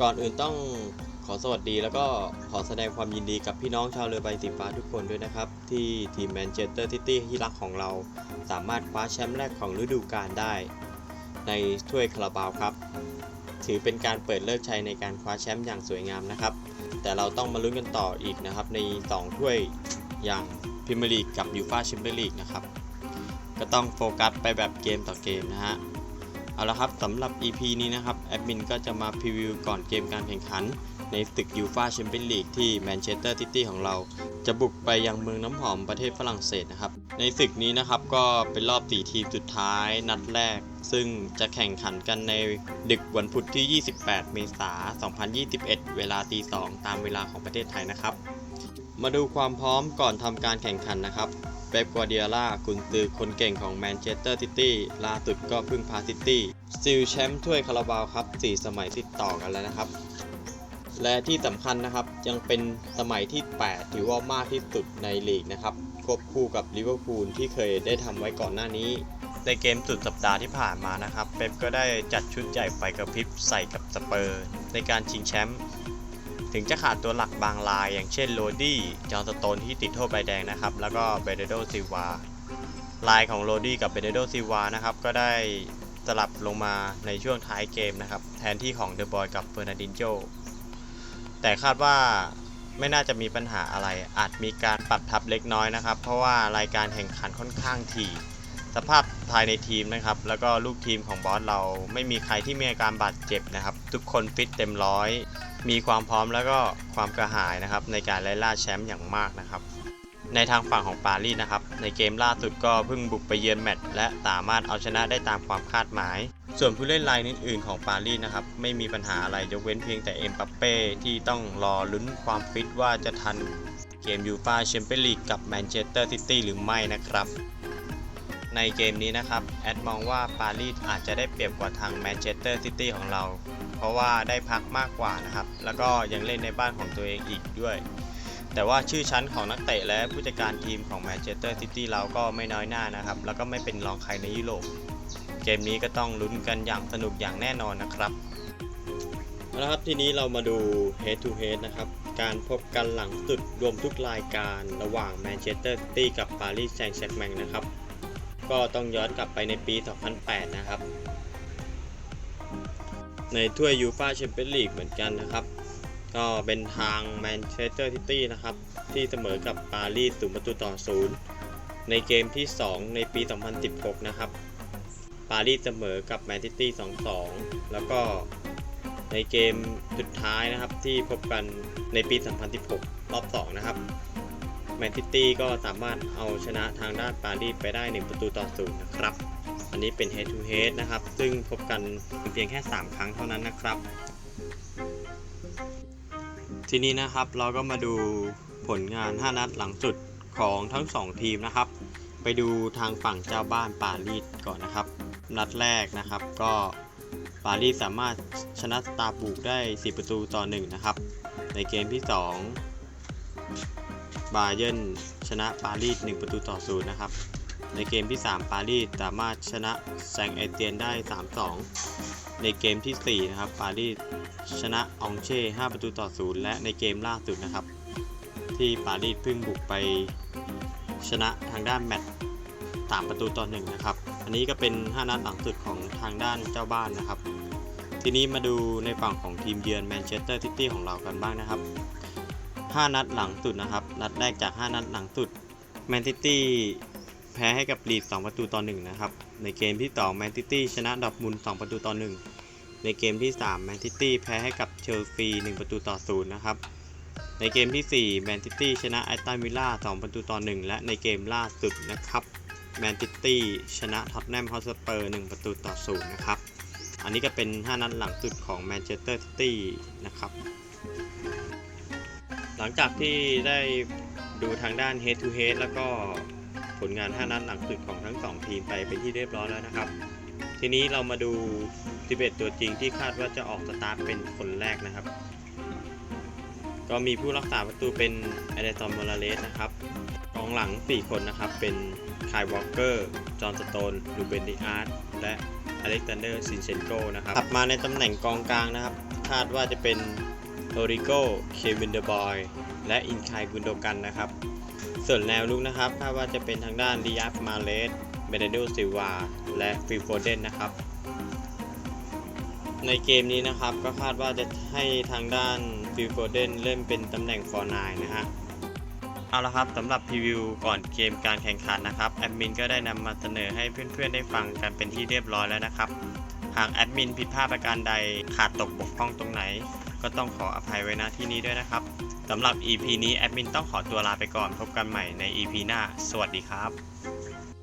ก่อนอื่นต้องขอสวัสดีแล้วก็ขอแสดงความยินดีกับพี่น้องชาวเรือใบสีฟ้าทุกคนด้วยนะครับ ที่ทีมแมนเชสเตอร์ซิตี้ที่รักของเรา สามารถคว้าแชมป์แรกของฤดูกาลได้ ในถ้วยคาราบาวครับ ถือเป็นการเปิดเลิกชัยในการคว้าแชมป์อย่างสวยงามนะครับ แต่เราต้องมาลุ้นกันต่ออีกนะครับ ใน 2 ถ้วยอย่างพรีเมียร์ลีกกับยูฟ่าแชมเปี้ยนลีกนะครับ ก็ต้องโฟกัสไปแบบเกมต่อเกมนะฮะ เอาละครับสำหรับ EP นี้นะครับแอดมินก็จะมาพรีวิวก่อนเกมการแข่งขัน ในศึกยูฟาแชมเปี้ยนลีกที่แมนเชสเตอร์ซิตี้ของเรา จะบุกไปยังเมืองน้ำหอมประเทศฝรั่งเศสนะครับ ในศึกนี้นะครับก็เป็นรอบ 4 ทีมสุดท้ายนัดแรก ซึ่งจะแข่งขันกันในดึกวันพุธที่ 28 เมษายน 2021 เวลาตี2ตามเวลาของประเทศไทยนะครับ มาดูความพร้อมก่อนทำการแข่งขันนะครับ ป๊ปกัวเดียล่ากุนซือคนเก่งของแมนเชสเตอร์ซิตี้ล่าสุดก็พิ่งพาซิตี้ซิลแชมป์ถ้วยคาราบาวครับ4สมัยติดต่อกันแล้วนะครับ และที่สำคัญนะครับยังเป็นสมัยที่ 8 ถือว่ามากที่สุดในลีกนะครับควบคู่กับลิเวอร์พูลที่เคยได้ทำไว้ก่อนหน้านี้ในเกมสุดสัปดาห์ที่ผ่านมานะครับเป๊ปก็ได้จัดชุดใหญ่ไฟกระพริบใส่กับสเปอร์ ในการชิงแชมป์ ถึงจะขาดตัวหลักบางราย อย่างเช่นโรดี้จอห์นสโตนที่ติดโทษใบแดงนะครับ แล้วก็เบเดโดซิวาลายของโรดี้กับเบเดโดซิวานะครับก็ได้สลับลงมาในช่วงท้ายเกมนะครับ แทนที่ของเดอะบอยกับเฟอร์นันดินโจแต่คาดว่าไม่น่าจะมีปัญหาอะไร อาจมีการปรับทับเล็กน้อยนะครับ เพราะว่ารายการแข่งขันค่อนข้างถี่ สภาพภายในทีมนะครับ แล้วก็ลูกทีมของบอสเราไม่มีใครที่มีอาการบาดเจ็บนะครับ ทุกคนฟิตเต็มร้อย มีความพร้อมแล้วก็ความกระหายนะครับในการไล่ล่าแชมป์อย่างมากนะครับ ในทางฝั่งของปารีสนะครับ ในเกมล่าสุดก็เพิ่งบุกไปเยือนแมตช์และสามารถเอาชนะได้ตามความคาดหมาย ส่วนผู้เล่นรายอื่นๆของปารีสนะครับไม่มีปัญหาอะไรยกเว้นเพียงแต่เอ็มปัปเป้ที่ต้องรอลุ้นความฟิตว่าจะทันเกมยูฟาแชมเปี้ยนลีกกับแมนเชสเตอร์ซิตี้หรือไม่นะครับในเกมนี้นะครับ แอดมองว่าปารีสอาจจะได้เปรียบกว่าทางแมนเชสเตอร์ซิตี้ของเรา เพราะว่าได้พักมากกว่านะครับ แล้วก็ยังเล่นในบ้านของตัวเองอีกด้วย แต่ว่าชื่อชั้นของนักเตะและผู้จัดการทีมของแมนเชสเตอร์ซิตี้เราก็ไม่น้อยหน้านะครับ แล้วก็ไม่เป็นรองใครในยุโรป เกมนี้ก็ต้องลุ้นกันอย่างสนุกอย่างแน่นอนนะครับนะครับทีนี้เรามาดู head to head นะครับ การพบกันหลังสุดรวมทุกรายการระหว่างแมนเชสเตอร์ซิตี้กับปารีสแซงต์แชร์แมงนะครับ ก็ต้องย้อนกลับไปในปี 2008 นะครับ ในถ้วยยูฟาแชมเปี้ยนลีกเหมือนกันนะครับ ก็เป็นทางแมนเชสเตอร์ซิตี้นะครับ ที่เสมอกับปารีสศูนย์ประตูต่อศูนย์ในเกมที่ 2 ในปี 2016 นะครับ ปารีสเสมอกับแมนซิตี้ 2-2 แล้วก็ในเกมสุดท้ายนะครับที่พบกันในปี 2016 รอบ 2 นะครับ แมนซิตี้ก็สามารถเอาชนะทางด้านปารีสไปได้ 1 ประตูต่อศูนย์นะครับ อันนี้เป็น head to head นะครับ ซึ่งพบกันเพียงแค่ 3 ครั้งเท่านั้นนะครับ ทีนี้นะครับเราก็มาดูผลงาน 5 นัดหลังสุดของทั้ง 2 ทีมนะครับ ไปดูทางฝั่งเจ้าบ้านปารีสก่อนนะครับ นัดแรกนะครับก็ปารีสสามารถชนะสตาร์บูกได้4ประตูต่อ 1 นะครับ ในเกมที่ 2 บาเยิร์นชนะปารีส 1 ประตูต่อ 0 นะครับ ในเกมที่ 3 ปารีสสามารถชนะแซงเอเตียนได้ 3-2 ในเกมที่ 4 นะครับ ปารีสชนะองเช่ 5 ประตูต่อ 0 และในเกมล่าสุดนะครับ ที่ปารีสเพิ่งบุกไปชนะทางด้านแมตช์3ประตูต่อ 1 นะครับ อันนี้ก็เป็น 5 นัดหลังสุดของทางด้านเจ้าบ้านนะครับ ทีนี้มาดูในฝั่งของทีมเยือนแมนเชสเตอร์ซิตี้ของเรากันบ้างนะครับ 5 นัดหลังสุดนะครับ นัดแรกจาก 5 นัดหลังสุดแมนซิตี้ แพ้ให้กับลีด2ประตูต่อ1นะครับ ในเกมที่2แมนซิตี้ชนะดอทมุน2ประตูต่อ1ในเกมที่3แมนซิตี้แพ้ให้กับเชลซี1ประตูต่อ0นะครับ ในเกมที่4แมนซิตี้ชนะไอตันวิลล่า2ประตูต่อ1และในเกมล่าสุดนะครับแมนซิตี้ชนะท็อตแนมฮอสเปอร์1ประตูต่อ0นะครับ อันนี้ก็เป็น 5 นัดหลังสุดของแมนเชสเตอร์ซิตี้นะครับ หลังจากที่ได้ดูทางด้าน head to head แล้วก็ ลงาน 5 นัดหลังสุดของทั้ง 2 ทีมไปเป็นที่เรียบร้อยแล้วนะครับ ทีนี้เรามาดู 11 ตัวจริงที่คาดว่าจะออกสตาร์ทเป็นคนแรกนะครับ ก็มีผู้รักษาประตูเป็นเอเดซอนมอราเลสนะครับกองหลัง 4 คนนะครับ เป็นคายวอลเกอร์ จอห์นสโตนลูเบนดิอาร์ตและอเล็กซานเดอร์ซินเชนโกนะครับถัดมาในตำแหน่งกองกลางนะครับ คาดว่าจะเป็นโอริโก เควินเดอร์บอย และอินคายกุนโดกันนะครับ ส่วนแนวลุกนะครับคาดว่าจะเป็นทางด้านดิยัสมาเลสเบเดนูซิวา และฟิลโฟเดนนะครับ ในเกมนี้นะครับก็คาดว่าจะให้ทางด้านฟิลโฟเดนเล่นเป็นตำแหน่งฟอร์นายนะฮะเอาละครับสำหรับพรีวิวก่อนเกมการแข่งขันนะครับแอดมินก็ได้นำมาเสนอให้เพื่อนๆได้ฟังกันเป็นที่เรียบร้อยแล้วนะครับ หากแอดมินผิดพลาดประการใดขาดตกบกพร่องตรงไหน ก็ต้องขออภัยไว้ณที่นี้ด้วยนะครับสำหรับ EP นี้แอดมินต้องขอตัวลาไปก่อนพบกันใหม่ใน EP หน้า สวัสดีครับ